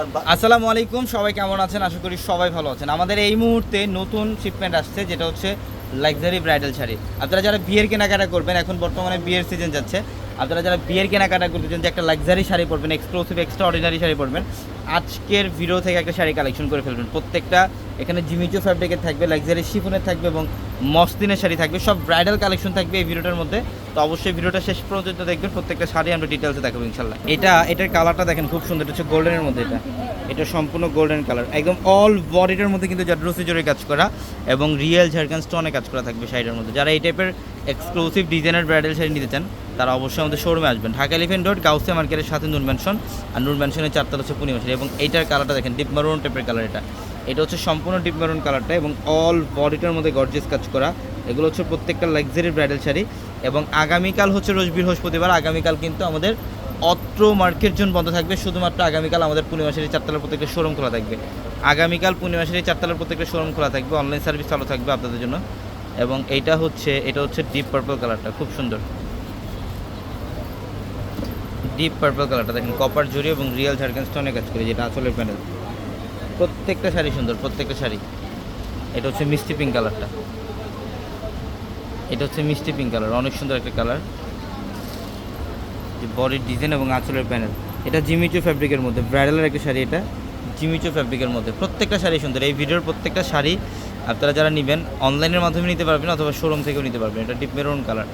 আসসালামু আলাইকুম, সবাই কেমন আছেন? আশা করি সবাই ভালো আছেন। আমাদের এই মুহূর্তে নতুন শিপমেন্ট আসছে, যেটা হচ্ছে লাক্সারি ব্রাইডাল শাড়ি। আপনারা যারা বিয়ের কেনাকাটা করবেন, এখন বর্তমানে বিয়ের সিজন যাচ্ছে, আপনারা যারা বিয়ের কেনাকাটা করতে চান যে একটা লাক্সারি শাড়ি পরবেন এক্সক্লুসিভ এক্সট্রা অর্ডিনারি শাড়ি পরবেন, আজকের ভিডিও থেকে একটা শাড়ি কালেকশন করে ফেলবেন। প্রত্যেকটা এখানে জিমিচো ফ্যাব্রিকের থাকবে লাক্সারি শিফনের থাকবে এবং মসলিনের শাড়ি থাকবে। সব ব্রাইডাল কালেকশন থাকবে এই ভিডিওটার মধ্যে। তো অবশ্যই ভিডিওটা শেষ পর্যন্ত দেখবেন, প্রত্যেকটা শাড়ি আমরা ডিটেলসে দেখাবো ইনশাল্লাহ। এটা, এটার কালারটা দেখেন, খুব সুন্দর, এটা হচ্ছে গোল্ডেনের মধ্যে এটা। এটা সম্পূর্ণ গোল্ডেন কালার একদম অল বডিটার মধ্যে কিন্তু জাড্রোসি জোরে কাজ করা এবং রিয়েল ঝাড়খান স্টোনে কাজ করা থাকবে শাড়িটার মধ্যে। যারা এই টাইপের এক্সক্লুসিভ ডিজাইনার ব্রাইডাল শাড়ি নিতে চান, তারা অবশ্যই আমাদের শোরুমে আসবেন। ঢাকা এলিফেন্ট রোড গাউসে মার্কেটের সাথে নূর ম্যানশন আর নূর ম্যানশনের চারতলা হচ্ছে পূর্ণিমা শাড়ি এবং এইটার কালারটা দেখেন ডিপ মারুন টাইপের কালার এটা। এটা হচ্ছে সম্পূর্ণ ডিপ মারুন কালারটা এবং অল বডিটার মধ্যে গর্জিয়াস কাজ করা। এগুলো হচ্ছে প্রত্যেকটা লাক্সারি ব্রাইডাল শাড়ি এবং আগামীকাল হচ্ছে রোজ বৃহস্পতিবার, আগামীকাল কিন্তু আমাদের অত্র মার্কেট জোন বন্ধ থাকবে, শুধুমাত্র আগামীকাল আমাদের পূর্ণিমাশারি চারতলার প্রত্যেকটা শোরুম খোলা থাকবে। আগামীকাল পূর্ণিমাশারি চারতলার প্রত্যেকটা শোরুম খোলা থাকবে অনলাইন সার্ভিস চালু থাকবে আপনাদের জন্য। এবং এইটা হচ্ছে, এটা হচ্ছে ডিপ পার্পল কালারটা খুব সুন্দর। ডিপ পার্পল কালারটা দেখেন কপার জুড়ি এবং রিয়েল ঝাড়খান স্টোনে কাজ করে, যেটা আসলের প্যানেল প্রত্যেকটা শাড়ি সুন্দর, প্রত্যেকটা শাড়ি। এটা হচ্ছে মিষ্টি পিঙ্ক কালারটা এটা হচ্ছে মিষ্টি পিঙ্ক কালার অনেক সুন্দর একটা কালার বডির ডিজাইন এবং আঁচলের প্যানেল এটা জিমিচো ফ্যাব্রিকের মধ্যে ব্রাইডালের একটা শাড়ি এটা জিমিচো ফ্যাব্রিকের মধ্যে। প্রত্যেকটা শাড়ি সুন্দর, এই ভিডিওর প্রত্যেকটা শাড়ি আপনারা যারা নেবেন অনলাইনের মাধ্যমে নিতে পারবেন অথবা শোরুম থেকেও নিতে পারবেন। এটা ডিপ মেরুন কালার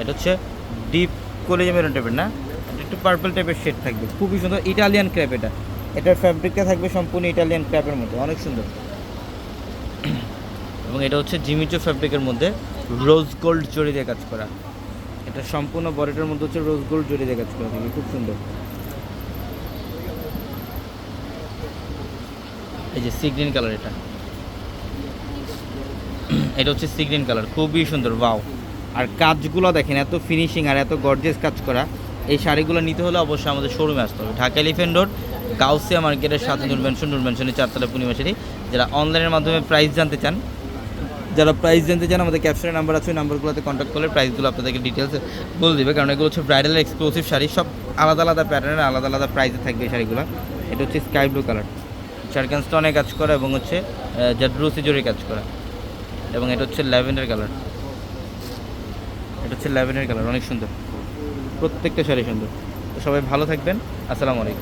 এটা হচ্ছে ডিপ কলেজে মেরুন টাইপের না? একটু পার্পল টাইপের শেড থাকবে, খুবই সুন্দর। ইটালিয়ান ক্র্যাপ এটা। এটার ফ্যাব্রিকটা থাকবে সম্পূর্ণ ইটালিয়ান ক্র্যাপের মধ্যে, অনেক সুন্দর। এবং এটা হচ্ছে জিমিচো ফ্যাব্রিকের মধ্যে। রোজ গোল্ড দিয়ে কাজ করা। এটা সম্পূর্ণ বডিটার মধ্যে হচ্ছে রোজ গোল্ড দিয়ে কাজ করা থাকবে খুব সুন্দর। এই যে সি গ্রিন কালার এটা। এটা হচ্ছে সি গ্রিন কালার, খুবই সুন্দর, ওয়াও। আর কাজগুলো দেখেন, এত ফিনিশিং আর এত গর্জেস কাজ করা। এই শাড়িগুলো নিতে হলে অবশ্যই আমাদের শোরুমে আসতে হবে। ঢাকা এলিফেন্ট রোড গাউসিয়া মার্কেটের সাথে নুরমেনশন নুরমেনশনের চারতলা পূর্ণিমা শাড়ি। যারা অনলাইনের মাধ্যমে প্রাইস জানতে চান যারা প্রাইস জানতে চান, আমাদের ক্যাপশনের নাম্বার আছে, ওই নাম্বারগুলোতে কন্ট্যাক্ট করলে প্রাইসগুলো আপনাদেরকে ডিটেলস বলে দেবে। কারণ এগুলো হচ্ছে ব্রাইডাল এক্সক্লুসিভ শাড়ি, সব আলাদা আলাদা প্যাটার্নের আলাদা আলাদা প্রাইসে থাকবে শাড়িগুলো। এটা হচ্ছে স্কাই ব্লু কালার চারকান স্টোনে কাজ করা এবং হচ্ছে জাড্রুসি জরি কাজ করা। এবং এটা হচ্ছে ল্যাভেন্ডার কালার এটা হচ্ছে ল্যাভেন্ডার কালার অনেক সুন্দর। প্রত্যেকটা শাড়ি সুন্দর। সবাই ভালো থাকবেন। আসসালামু আলাইকুম।